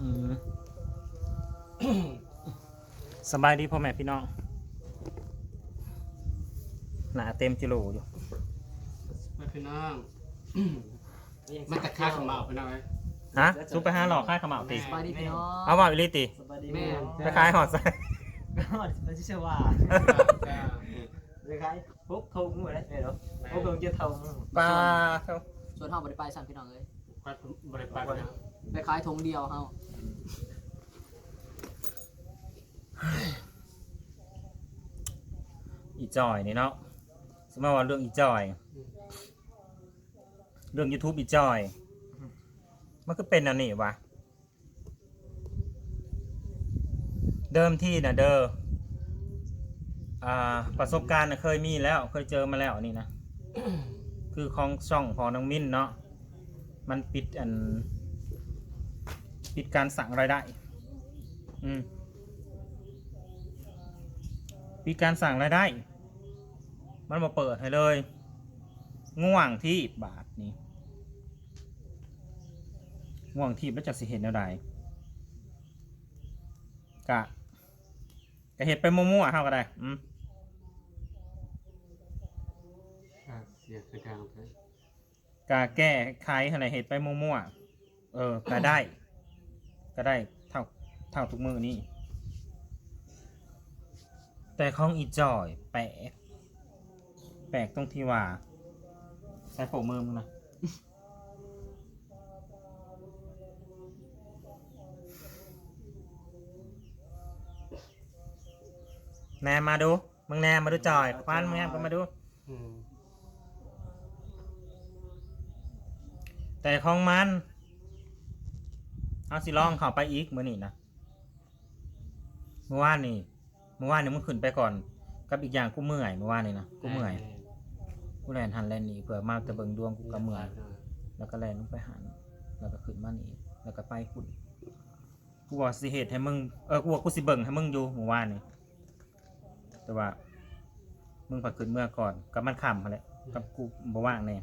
อืมสบายดีพ่อแม่พี่น้องหนาเต็มจิโลอยู่ไม่พี่น้องมันตะค่าขมเหลาพี่น้องเอ้ยฮะซุปไปห้าหลอกค่ายขาวเหมาตีแม่สบายดีพี่น้องเอามาอิลิติสบายดีแม่พี่น้องคล้ายๆหอดใส่ก็มันชื่อว่าจ้าคล้ายๆปุ๊บทงหมดแล้วเดี๋ยวปุ๊บทงจะทงปลาเท่าส่วนเฮาบ่ได้ไปสั่นพี่น้องเอ้ยวัดบริปันนะไปขายธงเดียวเฮาอีจอยนี่เนาะสมมติว่าเรื่องอีจอย เรื่อง YouTube อีจอย มันก็เป็นอันนี้วะเดิมที่นะเดออ่าประสบการณ์นะเคยมีแล้ว เคยเจอมาแล้วนี่นะ คือของช่องพอน้องมิ้นเนาะมันปิดอัน ปิดการสั่งรายได้ อืมปิดการสั่งรายได้ มันมาเปิดให้เลย ง่วงที่บาทนี้ง่วงที่แล้วจะสิเห็นแนวใดกะกะเห็ดไปมั่วๆเท่าก็ได้ อืมอ่าเสียคือดังเลยกะแก้ไขอะไรเห็ดไปมั่วๆเออก็ได้ ก็ได้เท่าเท่าทุกมือนี่แต่ของอีจอยแปลกแปลกตรงที่ว่าใช้โผมือมึงนะแนมมาดูมึงแนมมาดูจอยควันมึงแนมก็มาดูอืมแต่ของมัน เอาสิลองเข้าไปอีกมื่อนี่นะเมื่อวานนี่เมื่อวานนี่มึงขึ้นไปก่อน กับอีกอย่างกูเมื่อยเมื่อวานนี่นะกูเมื่อยกูแลนหันแลนหนีเผื่อมาแต่เบิ่งดวงกูก็เมื่อยแล้วก็แลนลงไปหันแล้วก็ขึ้นมานี่แล้วก็ไปคุณกูว่าสิเหตุให้มึงเออกูว่ากูสิเบิ่งให้มึงอยู่เมื่อวานนี่แต่ว่า มึงผัดขึ้นเมื่อก่อนกับมันขำมาแหละกับกูบ่ว่างแน่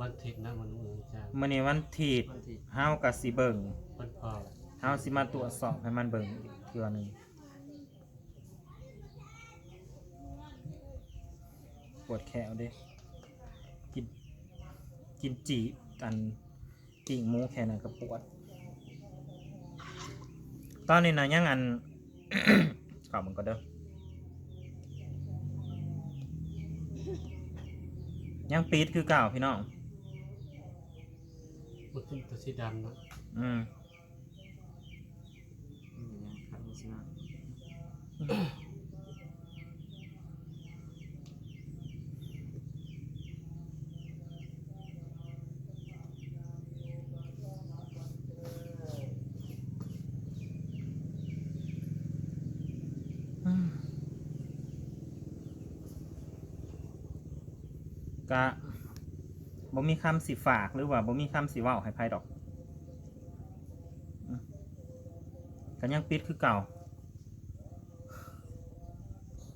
วันทิศนะมันเหมือนจ้ามื่อนี้วันทีดวันที่เฮากับสิเบิ่งวันพอเฮาสิมาตรวจสอบให้มันเบิ่งอีกเทื่อหนึงปวดแขวเด้กินกินจีอันปิ่งหมูแค่นั้นก็ปวด ตอนนี้นะยังอันข่าวมันก็เด้อยังปีดคือเก่าพี่น้อง มันขึ้นตัวสีดำนะอืมอืมครับมีสินะกะ บ่มีคำสิฝากหรือว่าบ่มีคำสิเว้าให้ไผดอกอืมก็ยังปิดคือเก่า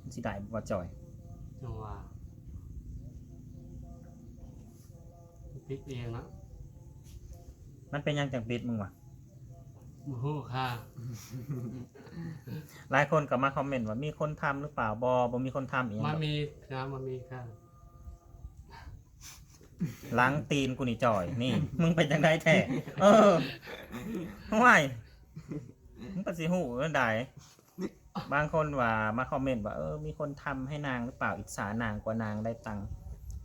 มันสิได้บ่ว่าจ่อยจังหวะปิดเองนะมันเป็นหยังจังปิดมึงวะมูฮู้ค่ะ หลายคนก็มาคอมเมนต์ว่ามีคนทำหรือเปล่าบ่บ่มีคนทำอีกมันมีนะมันมีค่ะ ล้างตีนกูนี่จ่อย นี่ มึงเป็นจังไดแท้เออห่วยมึงก็สิฮู้ว่าใดบางคนว่ามาคอมเมนต์ว่าเออมีคนทำให้นางหรือเปล่าอิจฉานางกว่านางได้ตังค์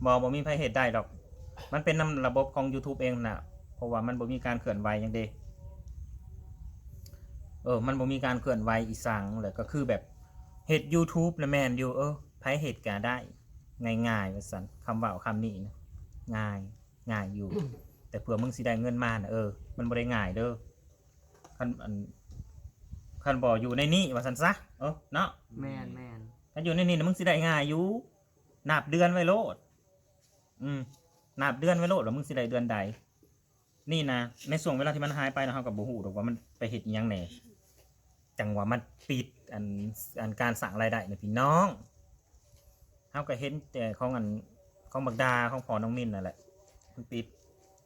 บ่บ่มีใครเหตุได้ดอก มันเป็นนำระบบของ YouTube เองน่ะเพราะว่ามันบ่มีการเคลื่อนไหวหยังเดเออ มันบ่มีการเคลื่อนไหวอีสังเลยก็คือแบบเฮ็ด YouTube นะแมนอยู่เออไผเหตุก็ได้ ง่ายๆว่าซั่นคำว้าคำนี้นะ ง่ายง่ายอยู่ แต่เผื่อมึงสิได้เงินมาน่ะเออมันบ่ได้ง่ายเด้อคันอันคันบ่อยู่ในนี้ว่าซั่นซะเออเนาะแม่นแม่นถ้าอยู่ในนี่นะมึงสิได้ง่ายอยู่นับเดือนไว้โลด อืมนับเดือนไว้โลดว่ามึงสิได้เดือนใด นี่นะในช่วงเวลาที่มันหายไปนะเฮากับบ่ฮู้ดอกว่ามันไปเฮ็ดอิหยังแหน่จังว่ามันปิดอันอันการสั่งรายได้นะพี่น้องเฮาก็เห็นแต่ของอัน ของบักดาของพอน้องมินนั่นแหละมันปิด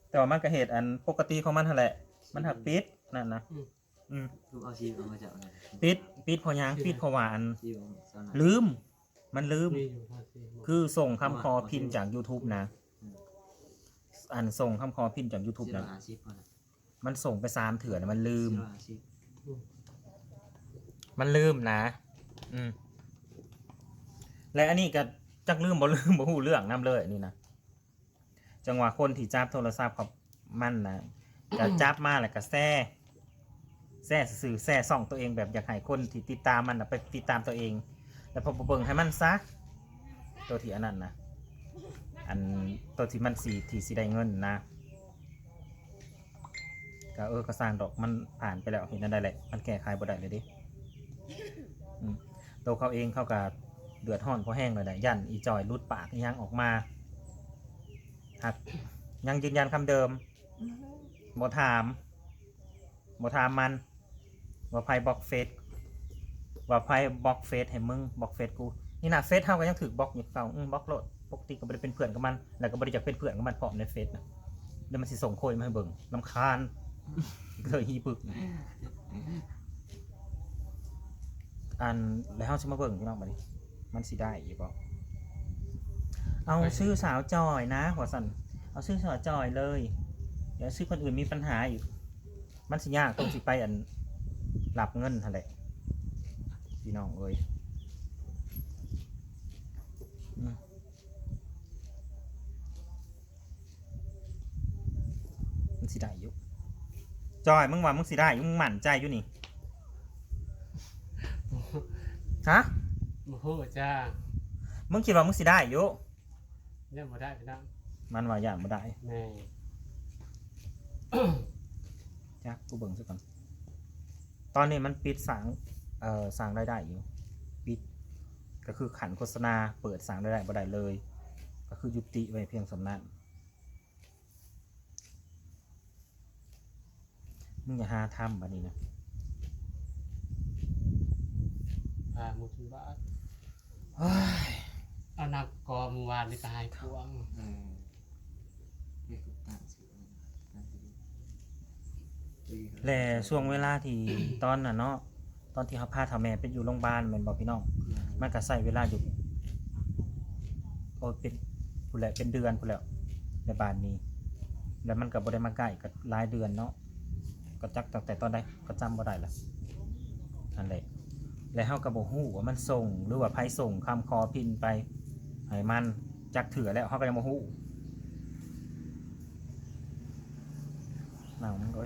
แต่ว่ามันก็เหตุอันปกติของมันนั่นแหละ มันหักปิดนั่นนะอืม อืมทุกเอาชีพเอามาจากอะไรปิดปิดเพอหยังปิดเพราะว่าอันชีพของสาวนาลืม มันลืม มีอยู่ภาษีคือส่งคำคอพินจาก YouTube นะอันส่งคำคอพินจาก YouTube ชีพนะ อาชีพก่อนนะมันส่งไปสามเถื่อนมันลืม ชีพอาชีพมันลืมนะ อืม และอันนี้ก็ จักลืมบ่ลืมบ่ฮู้เรื่องนํเลยนี่นะจังหวะคนที่จับโทรศัพท์เขามั่นนะก็จับมาแล้วก็แซ่แซ่สื่อแซ่ส่องตัวเองแบบอยากให้คนที่ติดตามมันน่ะไปติดตามตัวเอง แล้วพอเบิ่งให้มันซะตัวที่อันนั้นนะอันตัวที่มันสีที่สิได้เงินนะก็เออก็สร้างดอกมันผ่านไปแล้วเห็นนั่นได้แหละมันแก้ไขบ่ได้เลยดิตัวเขาเองเขาก็ เดือดร้อนเพราะแห้งเลยแหละยันอีจอยรุดปากอีหยังออกมาหักยังยืนยันคำเดิมบ่ถามบ่ถามมันว่าไพ่บล็อกเฟซว่าไพ่บล็อกเฟซให้มึงบล็อกเฟซกูนี่นะเฟซเฮาก็ยังถือบล็อกอยู่เก่าอืมบล็อกโลดปกติก็บ่ได้เป็นเพื่อนกับมันแล้วก็บ่ได้อยากเป็นเพื่อนกับมันพร้อมในเฟซนะเดี๋ยวมันสิส่งโคยมาให้เบิ่งลำคาญเคยฮีปึก อันแล้วเฮาสิมาเบิ่งพี่น้องบัดนี้ มันสิได้อีกบ่เอาชื่อสาวจอยนะหัวสันเอาชื่อสาวจอยเลย เดี๋ยวชื่อคนอื่นมีปัญหาอีก มันสิยากตรงสิไปอันหลับเงินหั่นแหละพี่น้องเอ้ยอืมมันสิได้อยู่จอยมึงว่ามึงสิได้อยู่มึงหมั่นใจอยู่นี่ฮะ โอ้โหจ้ามึงคิดว่ามึงสิได้อยู่เนี่ยมาได้ไปนั่งมันว่าอย่างบ่ได้แม่ จักกูเบิ่งซะก่อน ตอนนี้มันปิดสั่งเอ่อสั่งรายได้อยู่ ปิด ก็คือขันโฆษณาเปิดสั่งรายได้บ่ได้เลย ก็คือยุติไว้เพียงสำนั้นมึงอย่าหาทำบัดนี้นะพามุทุบ้าน เฮ้ยเอานักกอมือวานนี่ตายพวงเออเรียกตั้งชื่อตั้งชื่อแลช่วงเวลาที่ ตอนน่ะเนาะตอนที่เขาพาทาแม่ไปอยู่โรงพยาบาลแม่นบอกพี่น้องมันก็ใส่เวลาอยู่โอ้ยเป็นผู้นแหละเป็นเดือนผู้นแล้วในบ้านนี้ แล้วมันก็บ่ได้มาใกล้กับรายเดือนเนาะก็จักตั้งแต่ตอนใดก็จำบ่ได้ละนั่นแหละ แล้วเฮาก็บ่ฮู้ว่ามันส่งหรือว่าไผส่งคำคอพินไปให้มันจักเถื่อแล้วเฮาก็ยังบ่ฮู้หนาวมันก็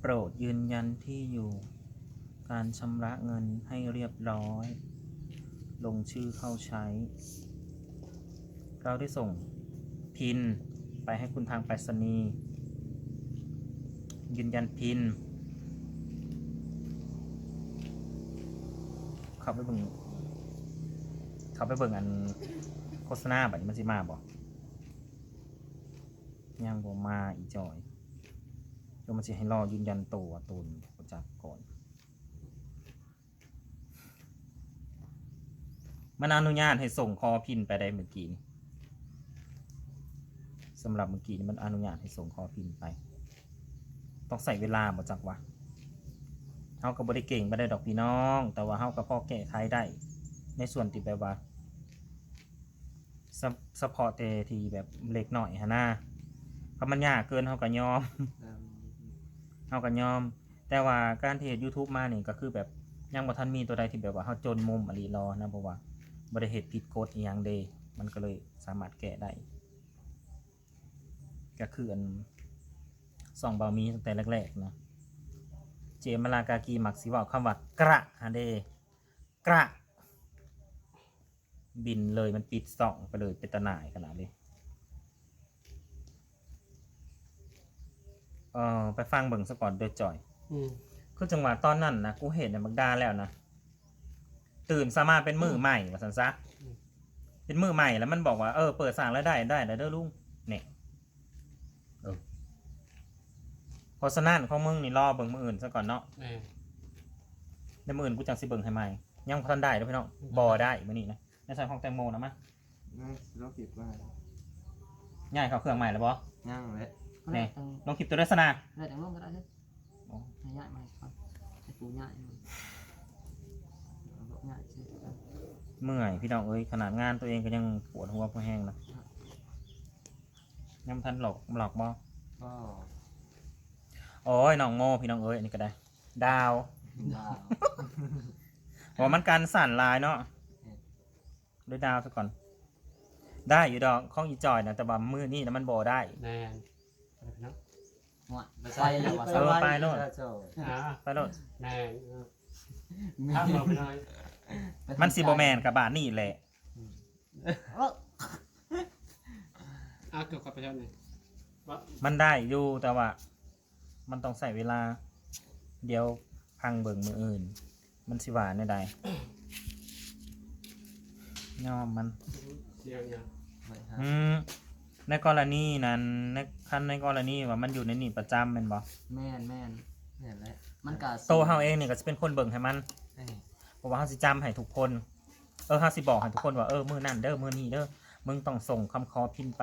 โปรดยืนยันที่อยู่ การชำระเงินให้เรียบร้อย ลงชื่อเข้าใช้ เราได้ส่งพินไปให้คุณทางไปรษณีย์ ยืนยันพิน เข้าไปเบิ่งเข้าไปเบิ่งอันโฆษณาแบบนี้มันสิมาบอกยังบ่มาอีจอยเดี๋ยวมันจะให้รอยืนยันตัวตนจักก่อนมันอนุญาตให้ส่งคอพินไปได้เมื่อกี้สำหรับเมื่อกี้มันอนุญาตให้ส่งคอพินไป ต้องใส่เวลาบ่จักวะเฮาก็บ่ได้เก่งบ่ได้ดอกพี่น้อง แต่ว่าเฮาก็พอแก้ไขได้ ในส่วนที่แบบว่าสปอร์ตที่แบบเล็กหน่อยฮะนะถ้ามันยากเกินเฮาก็ยอมเฮาก็ยอม แต่ว่าการที่เฮ็ด YouTube มานี่ก็คือแบบยังบ่ทันมีตัวใดที่แบบว่าเฮาจนมุมอหลีรอนะเพราะว่าบ่ได้เฮ็ดผิดกฎอีหยังเดมันก็เลยสามารถแก้ได้ก็คืออัน ส่องเบามีตั้งแต่แรกๆนะเจมาลากากีมักสิเว้าคำว่ากระฮะเดกระ บินเลยมันปิดส่องไปเลยเป็นตะหน่ายขนาดนี้เออไปฟังเบิ่งซะก่อนเด้อจอยอืมคือจังหวะตอนนั้นนะกูเห็นเนี่ยมักดาแล้วนะตื่นสามารถเป็นมือใหม่ว่าสันซะเป็นมือใหม่แล้วมันบอกว่าเออเปิดสั่งแล้วได้ได้แล้วเด้อลุงเนี่ยเออ เพราะฉะนั้นของมึงนี่รอเบิ่งมืออื่นซะก่อนเนาะแม่ในมืออื่นกูจังสิเบิ่งให้ใหม่ยังพอทันได้เด้อพี่น้องบอได้มื้อนี้นะในใส่ของแตงโมนะมะน่าเราเก็บว่าง่ายเขาเครื่องใหม่แล้วบ่ ย่างเลยก็ได้ตังลงคลิปตัวด้วยสนะได้ตังร่วมก็ได้เด้อโอ้ให้ย่ายมาให้ก่อนให้ปูย่ายมาเอาบอกย่ายสิครับเมื่อยพี่น้องเอ้ยขนาดงานตัวเองก็ยังปวดหัวพอแห้งนะยังทันหลอกหลอกบ่ก็ โอ้ยน้องโง่พี่น้องเอ้ยอันนี้ก็ได้ ดาวดาวบอกมันการสั่นลายเนาะด้วยดาวซะก่อน ได้อยู่ดอกของอีจอยนะแต่ว่ามือนี่นะมันบ่ได้ แน่ไปพี่น้องหัวไปไปแล้วว่าเออไปโน่นโจ้อ่าไปโลดแน่ถ้าเราไปหน่อยมันสิบ่แมนกับบาทนี่แหละ เอ้าอะเกี่ยวกับไปเท่าไหร่ว่ามันได้อยู่แต่ว่า มันต้องใส่เวลา เดี๋ยวพังเบิ่งมืออื่น มันสิหวานได้ใดยอมมันเสียงยังไม่ฮะอืมในกรณีนั้นในคันในกรณีว่ามันอยู่ในนี่ประจำแม่นบ่แม่นแม่นเนี่ยแหละมันก็โตเฮาเองนี่ก็จะเป็นคนเบิ่งให้มันเอ้ยเพราะว่าเฮาสิจำให้ทุกคน เออเฮาสิบอกให้ทุกคนว่าเออมื้อนั้นเด้อมื้อนี้เด้อมึงต้องส่งคำขอพิมพ์ไป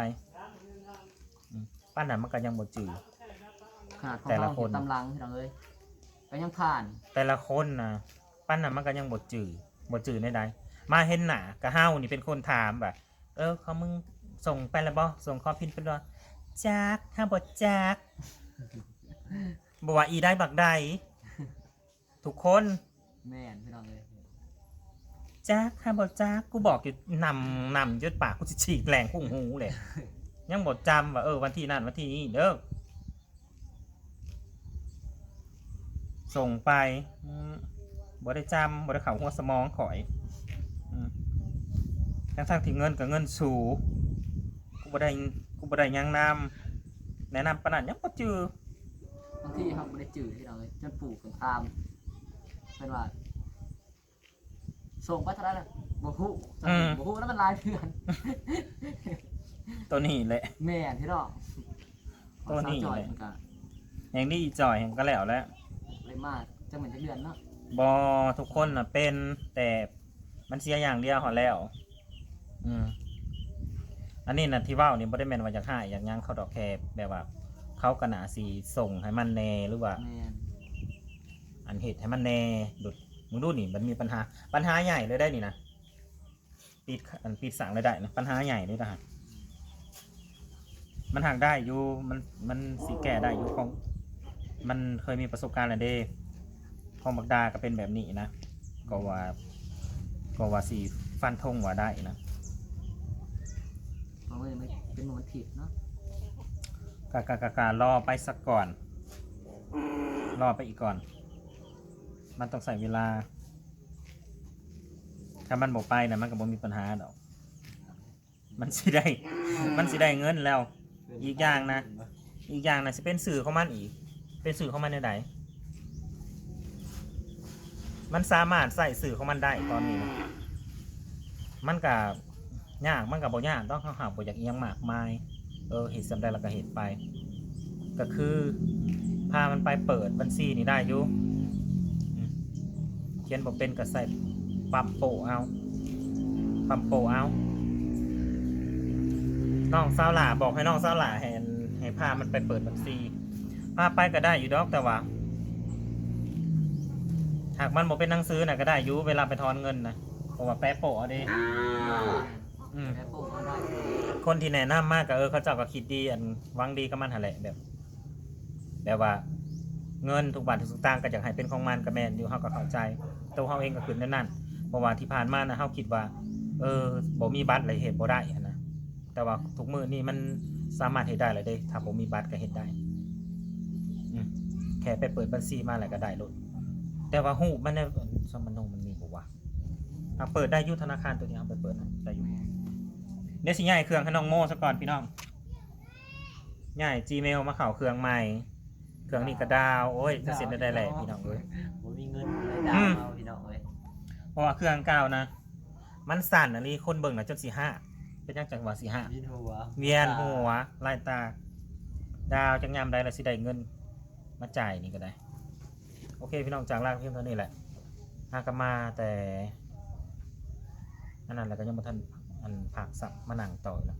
อืมป้านนั้นมันก็ยังบ่จือ ขนาดของแต่ละเราคน เห็นตำลังพี่น้องเอ้ยก็ยังผ่าน แต่ละคนนะป้านนั้นมันก็ยังบ่จือบ่จือในใดมาเห็นหน้าก็เฮานี่เป็นคนถามแบบเออเขามึงส่งไปแล้วบ่ส่งขอพิมพ์ไปบ่จักถ้าบ่จักบ่ว่าอีได้บักใดทุกคนแม่นพี่น้องเอ้ยจ้าค่ะบอกจ้ากูบอกอยู่นำนำยดปากกูจะฉีกแหลงพุ่งหูเลยยังบอกจำว่าเออวันที่นั่นวันที่นี้เด้อ ส่งไปอืมบ่ได้จำบ่ได้เข่าหัวสมองข่อยอืมทั้งทั้งๆที่เงินกับเงินสูกูบ่ได้กูบ่ได้หยังนำแนะนำปานนันยังบ่จือบางทีครับบ่ได้จืดพี่น้องเอ้ยจนปลูกกันตามเป็นว่าส่งไปเท่านั้นน่ะบ่ฮู้บ่ฮู้แล้วมันหลายเดือนตัวนี้แหละแม่นพี่น้องตัวนี้ของสาวจอยแหละมันก็อย่างนี้อีจ่อยก็แล้วแหล้ว เลยมากจะเหมือนจะเดือนเนาะบอทุกคนนะเป็นแต่มันเสียอย่างเดียวหอแล้ว อืมอันนี้นะที่เว่านี่บ่ได้แม่นว่าอยากให้อยากหยังเขาดอกแคบแบบว่า เขากระหนาสีส่งให้มันแน่หรือว่า แม่นอันเหตุให้มันแน่ดุดมึงดูนี่มันมีปัญหา ปัญหาใหญ่เลยได้นี่นะปิดอันปิดสั่งเลยได้นะปัญหาใหญ่เลยนะฮะมันหักได้อยู่มันมันสีแก้ได้อยู่ของ มันเคยมีประสบการณ์แล้วเด้ของบักดาก็เป็นแบบนี้นะ ก็ว่า ก็ว่าสีฟันธงว่าได้นะเพราะว่ามันเป็นหมันถิดเนาะกากากาการอไปสักก่อน รอไปอีกก่อน มันต้องใส่เวลา ถ้ามันบอกไปนะมันก็บ่มีปัญหาดอก มันสิได้ มันสิได้เงินแล้ว อีกอย่างนะ อีกอย่างนะสิเป็นสื่อของมันอีก เป็นสื่อของมันในใดมันสามารถใส่สื่อของมันได้ตอนนี้นะมันกับยากมันกับบ่ยากต้องเข้าหาบ่อยากเอียงมากมาย เออเหตุสำได้แล้วก็เหตุไป ก็คือพามันไปเปิดบัญชีนี่ได้อยู่เขียนบอกเป็นก็ใส่ปั๊มโปเอาปั๊มโปเอาน้องสาวหล่าบอกให้น้องสาวหล่าให้ให้พามันไปเปิดบัญชี พาไปก็ได้อยู่ดอกแต่ว่า หากมันบอกเป็นหนังสือน่ะก็ได้อยู่เวลาไปทอนเงินนะเพราะว่าแปะโปะเอาดิอืมแม่ปลูกมันได้คนที่แนะนำมากก็เออเขาเจ้าก็คิดดีอันหวังดีกับมันหั่นแหละแบบแบบว่า เงินทุกบาททุกสตางค์ก็อยากให้เป็นของมันก็แม่นอยู่เฮาก็เข้าใจตัวเฮาเองก็คือนั่นนั่นเพราะว่าที่ผ่านมานะเฮาคิดว่า เออบ่มีบัตรเลยเฮ็ดบ่ได้หั้นนะแต่ว่าทุกมื้อนี้มันสามารถเฮ็ดได้เลยเด้ถ้าบ่มีบัตรก็เฮ็ดได้อืม แค่ไปเปิดบัญชีมาแล้วก็ได้โลดแต่ว่าฮู้มันในสมนงมันมีบ่วะอะเปิดได้อยู่ธนาคารตัวนี้เอาไปเปิดนะได้อยู่แม่นเดี๋ยวสิย้ายเครื่องให้น้องโม่ซะก่อนพี่น้องย้าย Gmail มาเข้าเครื่องใหม่ เครื่องนี้ก็ดาวโอ้ยจะเสร็จได้แหละพี่น้องเอ้ยบ่มีเงินเลยดาวอืม เอาพี่น้องเอ้ยเพราะว่าเครื่องเก่านะ มันสั่นอันนี้คนเบิ่งนะจนสี่ห้าเป็นยังจังหวะสี่ห้าวินหัวเวียนหัวลายตา ดาวจังยามใดละสิได้เงินาจ่ายนี่ก็ได้ โอเคพี่น้องจากล่างเพียงเท่านี้แหละหากมาแต่อันนั้นแล้วก็ยังมาท่านอันผักสับมานังต่อแล้ว